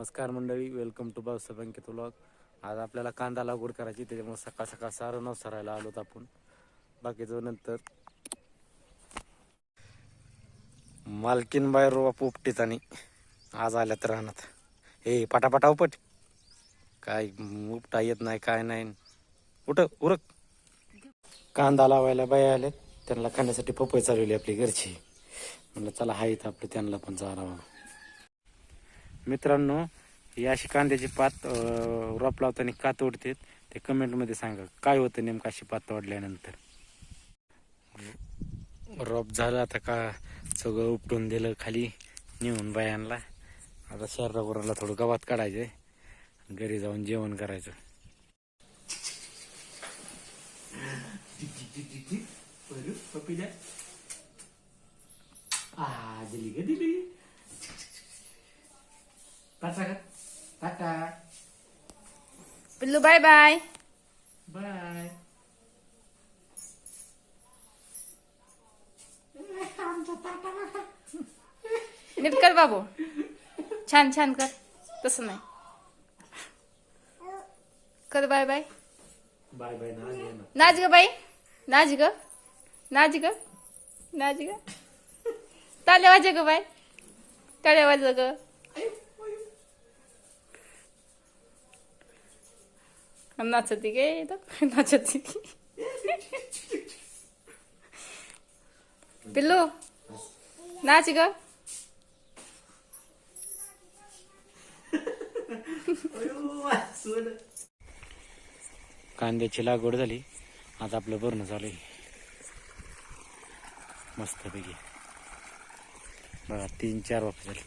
नमस्कार मंडळी welcome to बावसा बँकेत ब्लॉग आज आपल्याला कांदा लागवड करायची त्याच्यामुळे सकाळ सकाळ सारं नवसारायला आलोत आपण. बाकीचं नंतर. मालकीन बाय रोवा पोपटीत आणि आज आल्यात राहणार हे पाटापाटा उपट. काय उपटा येत नाही काय नाही. उठ उरक. कांदा लावायला बाया आले त्यांना खाण्यासाठी पपई चालवली आपली घरची. म्हणलं चला हायत आपलं त्यांना पण चालावं मित्रांनो ही अशी कांद्याची पात रोप लावताना का तोडते ते कमेंटमध्ये सांगा काय होतं नेमकं अशी पात तोडल्यानंतर रोप झालं आता का सगळं उपटून दिलं खाली नेऊन बायांना. आता शहरावरला थोडं गवात काढायचंय. घरी जाऊन जेवण करायचं. आ दिली ग दिली? टाटा का? टाटा पिल्लू बाय बाय. बाय. नीट कर बाबू. छान छान कर. तसं नाही. कर बाय बाय. बाय बाय नाच ग बाई. नाच ग. नाच ग. नाच ग. टाळ्या वाजा ग बाय. टाळ्या वाजा ग. इथं नाचती पिल्लू नाच ग कांद्याची लागवड झाली. आता आपलं भरणं चालू आहे. मस्तपैकी. बघा तीन चार वाफ झाली.